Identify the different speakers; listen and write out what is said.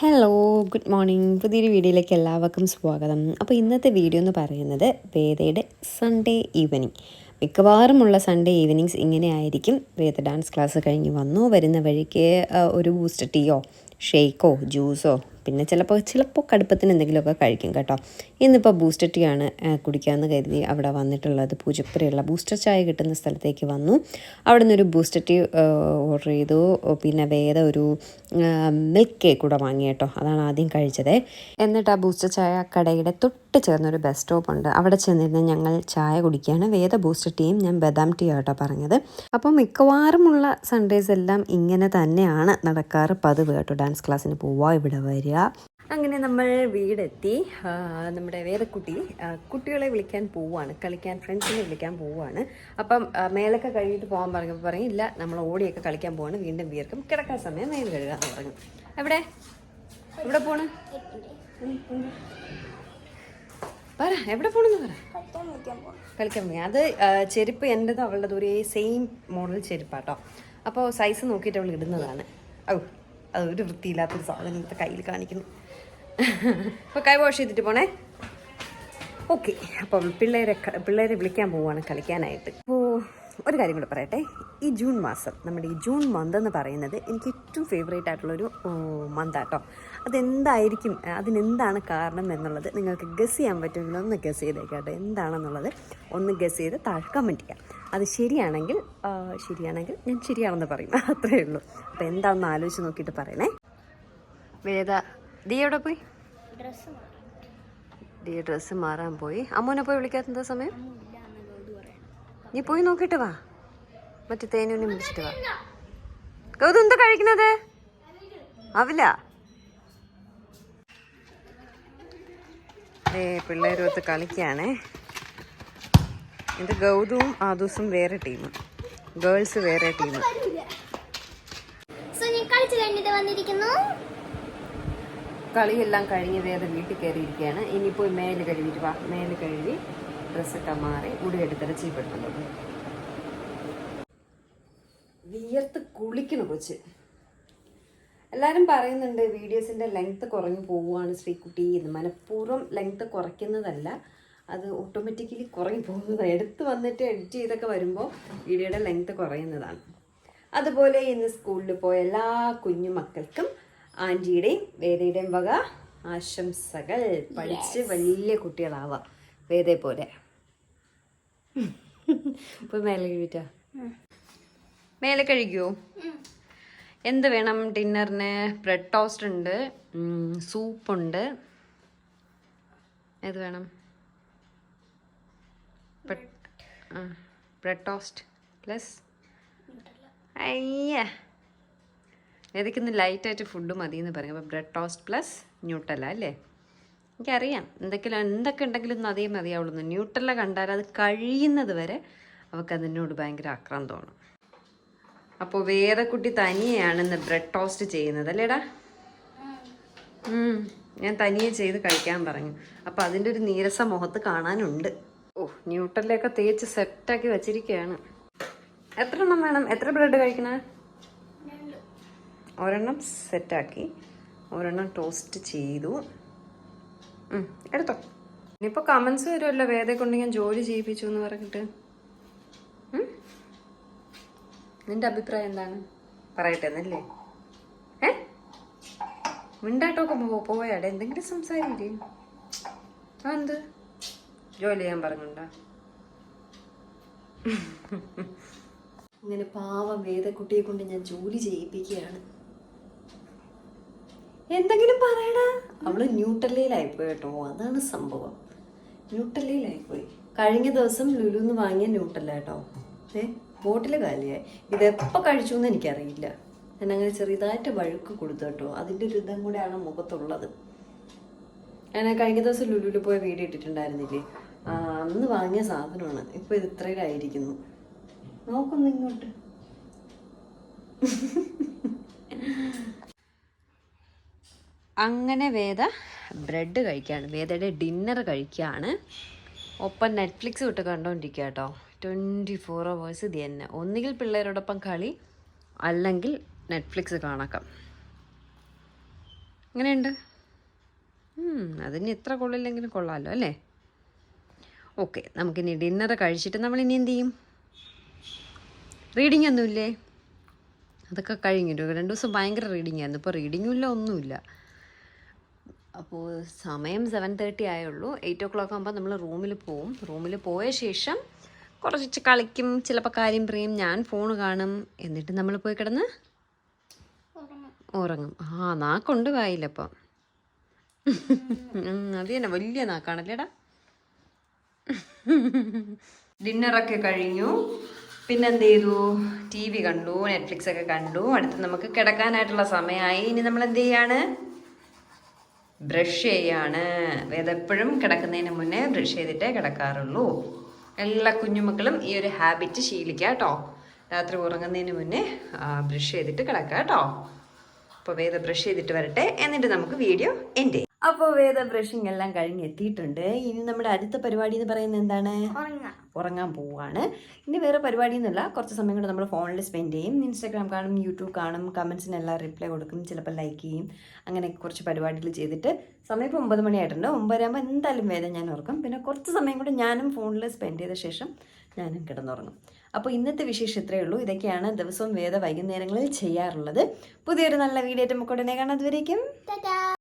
Speaker 1: Hello good morning പുതിയൊരു വീഡിയോയിലേക്ക് എല്ലാവർക്കും സ്വാഗതം. അപ്പോൾ ഇന്നത്തെ വീഡിയോ എന്ന് പറയുന്നത് വേദയുടെ സൺഡേ ഈവനിങ് മിക്കവാറുമുള്ള സൺഡേ ഈവനിങ്സ് ഇങ്ങനെ ആയിരിക്കും. വേദ ഡാൻസ് ക്ലാസ് കഴിഞ്ഞ് വന്നു. വരുന്ന വഴിക്ക് ഒരു ബൂസ്റ്റ് ടീയോ ഷേക്കോ ജ്യൂസോ പിന്നെ ചിലപ്പോൾ ചിലപ്പോൾ കടുപ്പത്തിന് എന്തെങ്കിലുമൊക്കെ കഴിക്കും കേട്ടോ. ഇന്നിപ്പോൾ ബൂസ്റ്റർ ടീ ആണ് കുടിക്കാമെന്ന് കരുതി അവിടെ വന്നിട്ടുള്ളത്. പൂജപ്പുരയുള്ള ബൂസ്റ്റർ ചായ കിട്ടുന്ന സ്ഥലത്തേക്ക് വന്നു. അവിടെ നിന്നൊരു ബൂസ്റ്റർ ടീ ഓർഡർ ചെയ്തു. പിന്നെ വേറെ ഒരു മിൽക്ക് കേക്ക് കൂടെ വാങ്ങി കേട്ടോ. അതാണ് ആദ്യം കഴിച്ചത്. എന്നിട്ട് ആ ബൂസ്റ്റർ ചായ കടയുടെ തൊട്ട് ചേർന്നൊരു ബസ് സ്റ്റോപ്പ് ഉണ്ട് അവിടെ ചെന്നിരുന്ന് ഞങ്ങൾ ചായ കുടിക്കുകയാണ്. വേദ ബൂസ്റ്റർ ടീയും ഞാൻ ബദാം ടീ ആട്ടോ പറഞ്ഞത്. അപ്പോൾ മിക്കവാറുമുള്ള സൺഡേസ് എല്ലാം ഇങ്ങനെ തന്നെയാണ് നടക്കാറ് പതിവ് കേട്ടോ. ഡാൻസ് ക്ലാസ്സിന് പോവുക ഇവിടെ വരിക. അങ്ങനെ നമ്മൾ വീടെത്തി. നമ്മുടെ വേദക്കുട്ടി കുട്ടികളെ വിളിക്കാൻ പോവുകയാണ് കളിക്കാൻ ഫ്രണ്ട്സിനെ വിളിക്കാൻ പോവുകയാണ് അപ്പം മേലൊക്കെ കഴുകിയിട്ട് പോകാൻ പറഞ്ഞപ്പോൾ പറയും ഇല്ല നമ്മൾ ഓടിയൊക്കെ കളിക്കാൻ പോവാണ്. വീണ്ടും വീർക്കും. കിടക്കാൻ സമയം മേൽ കഴുകുക എന്ന് പറഞ്ഞു. എവിടെ? എവിടെ പോണ്? പറ എവിടെ പോണെന്ന് പറ. കളിക്കാൻ പോയി അത് ചെരുപ്പ് എന്റെതും അവളുടെ ഒരേ സെയിം മോഡൽ ചെരുപ്പാട്ടോ. അപ്പോൾ സൈസ് നോക്കിയിട്ട് അവൾ ഇടുന്നതാണ്. ഔ. അത് ഒരു വൃത്തിയില്ലാത്തൊരു സാധനം ഇന്നത്തെ കയ്യിൽ കാണിക്കുന്നു. അപ്പോൾ കൈ വാഷ് ചെയ്തിട്ട് പോണേ. ഓക്കെ അപ്പം പിള്ളേരെ പിള്ളേരെ വിളിക്കാൻ പോവുകയാണ് കളിക്കാനായിട്ട്. അപ്പോൾ ഒരു കാര്യം കൂടെ പറയട്ടെ. ഈ ജൂൺ മാസം നമ്മുടെ ഈ ജൂൺ മന്ത് എന്ന് പറയുന്നത് എനിക്ക് ഏറ്റവും ഫേവറേറ്റ് ആയിട്ടുള്ളൊരു മന്ത് ആട്ടോ അതെന്തായിരിക്കും അതിനെന്താണ് കാരണം എന്നുള്ളത് നിങ്ങൾക്ക് ഗസ് ചെയ്യാൻ പറ്റുമെങ്കിൽ ഒന്ന് ഗസ് ചെയ്തേക്കാട്ടോ എന്താണെന്നുള്ളത് ഒന്ന് ഗസ് ചെയ്ത് താഴെ കമന്റ് ചെയ്യാം. അത് ശരിയാണെങ്കിൽ ശരിയാണെങ്കിൽ ഞാൻ ശരിയാണെന്ന് പറയും. അത്രയേ ഉള്ളൂ. അപ്പോൾ എന്താണെന്ന് ആലോചിച്ച് നോക്കിയിട്ട് പറയണേ. വേദ ദീ എവിടെ പോയി? ഡി ഡ്രസ്സ് മാറാൻ പോയി. അമ്മൂനെ പോയി വിളിക്കാത്ത സമയം? നീ പോയി നോക്കിട്ട് വാ. മറ്റു തേനൂനെ വിളിച്ചിട്ട് വാ. ഗൗതം എന്താ കഴിക്കുന്നത്? ആവില്ല ഏ പിള്ളേരുമൊത്ത് കളിക്കുകയാണേ ഇത് ഗൗതവും ആദൂസും വേറെ ടീം ഗേൾസ് വേറെ
Speaker 2: ടീം
Speaker 1: കളിയെല്ലാം കഴിഞ്ഞ് വേറെ വീട്ടിൽ കയറിയിരിക്കുകയാണ്. ഇനിയിപ്പോൾ മേൽ കഴുകിയിട്ട് വാ. മേൽ കഴുകി ഡ്രസ്സൊക്കെ മാറി മുടിയെടുത്തിട്ട് ചീപ്പെടുത്തുന്നത്. വിയർത്ത് കുളിക്കണ കൊച്ച്. എല്ലാവരും പറയുന്നുണ്ട് വീഡിയോസിന്റെ ലെങ്ത്ത് കുറഞ്ഞു പോവുകയാണ് ശ്രീകുട്ടി എന്ന്. മനഃപൂർവം ലെങ്ത്ത് കുറയ്ക്കുന്നതല്ല അത് ഓട്ടോമാറ്റിക്കലി കുറഞ്ഞു പോകുന്നതാണ് എടുത്ത് വന്നിട്ട് എഡിറ്റ് ചെയ്തൊക്കെ വരുമ്പോൾ വീഡിയോയുടെ ലെങ്ത്ത് കുറയുന്നതാണ്. അതുപോലെ ഇന്ന് സ്കൂളിൽ പോയ എല്ലാ കുഞ്ഞു മക്കൾക്കും ആന്റിയുടെയും വേദയുടെയും വക ആശംസകൾ. പഠിച്ച് വലിയ കുട്ടികളാവാം. വേദയെ പോലെ ഇപ്പോൾ മേലെ കഴിവിറ്റാ മേലെ കഴിക്കുമോ എന്ത് വേണം? ഡിന്നറിന് ബ്രെഡ് ടോസ്റ്റ് ഉണ്ട് സൂപ്പുണ്ട് ഏത് വേണം? Bread toast. പ്ലസ് അയ്യ. ഏതൊക്കെ ലൈറ്റായിട്ട് ഫുഡ് മതി എന്ന് പറയും. അപ്പോൾ ബ്രെഡ് ടോസ്റ്റ് പ്ലസ് ന്യൂട്ടല അല്ലേ? എനിക്കറിയാം. എന്തെങ്കിലും എന്തൊക്കെ ഉണ്ടെങ്കിലും അതേ മതിയാവുള്ളൂ. ന്യൂട്ടല്ല കണ്ടാൽ അത് കഴിയുന്നത് വരെ അവൾക്ക് അതിനോട് ഭയങ്കര ആക്രാന്തമാണ്. അപ്പോൾ വേറെ കുട്ടി തനിയെയാണ് ഇന്ന് ബ്രെഡ് ടോസ്റ്റ് ചെയ്യുന്നത് അല്ലേടാ? ഞാൻ തനിയെ ചെയ്ത് കഴിക്കാൻ പറഞ്ഞു. അപ്പോൾ അതിന്റെ ഒരു നീരസ മുഖത്ത് കാണാനുണ്ട്. ഓ ന്യൂട്രലൊക്കെ തേച്ച് സെറ്റാക്കി വെച്ചിരിക്കുകയാണ് എത്ര എണ്ണം വേണം? എത്ര ബ്രെഡ് കഴിക്കണേ? ഒരെണ്ണം സെറ്റാക്കി ഒരെണ്ണം ടോസ്റ്റ് ചെയ്തു. എടുത്തോ. ഇനിയിപ്പോൾ കമൻസ് വരുമല്ലോ വേദയെ കൊണ്ട് ഞാൻ ജോലി ചെയ്യിപ്പിച്ചു എന്ന് പറഞ്ഞിട്ട്. നിന്റെ അഭിപ്രായം എന്താണ്? പറയട്ടെ എന്നല്ലേ? ഏ? പോയാടെ എന്തെങ്കിലും സംസാരിക്കേ ആ എന്ത് ജോലി ചെയ്യാൻ പറഞ്ഞുണ്ടോ ഇങ്ങനെ പാവം വേദക്കുട്ടിയെ കൊണ്ട് ഞാൻ ജോലി ചെയ്യിപ്പിക്കുകയാണ്. എന്തെങ്കിലും പറയടാ. അവൾ ന്യൂട്ടല്ലയിലായിപ്പോയി കേട്ടോ. അതാണ് സംഭവം. ന്യൂട്ടല്ലയിലായിപ്പോയി കഴിഞ്ഞ ദിവസം ലുലുന്ന് വാങ്ങിയ ന്യൂട്ടല്ല കേട്ടോ. ഏ ബോട്ടിൽ കാലിയായി. ഇതെപ്പോൾ കഴിച്ചു എന്ന് എനിക്കറിയില്ല. ഞാൻ അങ്ങനെ ചെറുതായിട്ട് വഴുക്ക് കൊടുത്തു കേട്ടോ. അതിന്റെ ഒരു കൂടെയാണ് മുഖത്തുള്ളത്. ഞാൻ കഴിഞ്ഞ ദിവസം ലുലുവിൽ പോയ വീട് ഇട്ടിട്ടുണ്ടായിരുന്നില്ലേ? അന്ന് വാങ്ങിയ സാധനമാണ്. ഇപ്പൊ ഇത് ഇത്രയിലായിരിക്കുന്നു നോക്കുന്നു ഇങ്ങോട്ട്. അങ്ങനെ വേദ ബ്രെഡ് കഴിക്കുകയാണ് വേദയുടെ ഡിന്നർ കഴിക്കുകയാണ് ഒപ്പം നെറ്റ്ഫ്ലിക്സ് വിട്ട് കണ്ടുകൊണ്ടിരിക്കുക കേട്ടോ ട്വന്റി ഫോർ അവേഴ്സ് ഇത് തന്നെ. ഒന്നുകിൽ പിള്ളേരോടൊപ്പം കളി അല്ലെങ്കിൽ നെറ്റ്ഫ്ലിക്സ് കാണാക്കാം. അങ്ങനെയുണ്ട് അതിന് ഇത്ര കൊള്ളില്ലെങ്കിലും കൊള്ളാമല്ലോ അല്ലേ? ഓക്കെ നമുക്കിനി ഡിന്നർ കഴിച്ചിട്ട് നമ്മൾ ഇനി എന്ത് ചെയ്യും? റീഡിംഗ് ഒന്നുമില്ലേ? അതൊക്കെ കഴിഞ്ഞു. രണ്ടു രണ്ട് ദിവസം ഭയങ്കര റീഡിംഗ് ആയിരുന്നു. ഇപ്പോൾ റീഡിങ്ങും ഇല്ല ഒന്നുമില്ല. അപ്പോൾ സമയം സെവൻ തേർട്ടി ആയുള്ളൂ. എയ്റ്റ് ഓ ക്ലോക്ക് ആകുമ്പോൾ നമ്മൾ റൂമിൽ പോവും. റൂമിൽ പോയ ശേഷം കുറച്ച് കളിക്കും ചിലപ്പോൾ കാര്യം പറയും ഞാൻ ഫോൺ കാണും. എന്നിട്ട് നമ്മൾ പോയി കിടന്ന് ഉറങ്ങും. ആ നാക്കൊണ്ട് വായില്ലപ്പം അത് തന്നെ വലിയ നാക്കാണല്ലേടാ. ഡിന്നറൊക്കെ കഴിഞ്ഞു. പിന്നെന്ത് ചെയ്തു ടി വി കണ്ടു നെറ്റ്ഫ്ലിക്സ് ഒക്കെ കണ്ടു. അടുത്ത് നമുക്ക് കിടക്കാനായിട്ടുള്ള സമയമായി. ഇനി നമ്മൾ എന്ത് ചെയ്യാണ് ബ്രഷ് ചെയ്യാണ്. എപ്പോഴും കിടക്കുന്നതിന് മുന്നേ ബ്രഷ് ചെയ്തിട്ടേ കിടക്കാറുള്ളൂ. എല്ലാ കുഞ്ഞുമക്കളും ഈ ഒരു ഹാബിറ്റ് ശീലിക്കുക കേട്ടോ രാത്രി ഉറങ്ങുന്നതിന് മുന്നേ ബ്രഷ് ചെയ്തിട്ട് കിടക്കുക കേട്ടോ അപ്പോൾ വേദ ബ്രഷ് ചെയ്തിട്ട് വരട്ടെ. എന്നിട്ട് നമുക്ക് വീഡിയോ എന്റെ അപ്പോൾ വേദ ബ്രഷിംഗ് എല്ലാം കഴിഞ്ഞ് എത്തിയിട്ടുണ്ട്. ഇനി നമ്മുടെ അടുത്ത പരിപാടി എന്ന് പറയുന്നത് എന്താണ്?
Speaker 2: ഉറങ്ങാം
Speaker 1: ഉറങ്ങാൻ പോവുകയാണ്. ഇനി വേറെ പരിപാടിയൊന്നുമില്ല. കുറച്ച് സമയം കൊണ്ട് നമ്മൾ ഫോണിൽ സ്പെൻഡ് ചെയ്യും. ഇൻസ്റ്റാഗ്രാം കാണും യൂട്യൂബ് കാണും കമൻസിനെല്ലാം റിപ്ലൈ കൊടുക്കും. ചിലപ്പോൾ ലൈക്ക് ചെയ്യും. അങ്ങനെ കുറച്ച് പരിപാടികൾ ചെയ്തിട്ട് സമയം ഇപ്പോൾ ഒമ്പത് മണിയായിട്ടുണ്ട് ഒമ്പതരാകുമ്പോൾ എന്തായാലും വേദന ഞാൻ ഉറക്കും പിന്നെ കുറച്ച് സമയം കൂടെ ഞാനും ഫോണിൽ സ്പെൻഡ് ചെയ്ത ശേഷം ഞാനും കിടന്നുറങ്ങും. അപ്പോൾ ഇന്നത്തെ വിശേഷം ഇത്രയേ ഉള്ളൂ. ഇതൊക്കെയാണ് ദിവസവും വേദ വൈകുന്നേരങ്ങളിൽ ചെയ്യാറുള്ളത്. പുതിയൊരു നല്ല വീഡിയോ ആയിട്ട് നമുക്ക് ഉടനെ കാണാം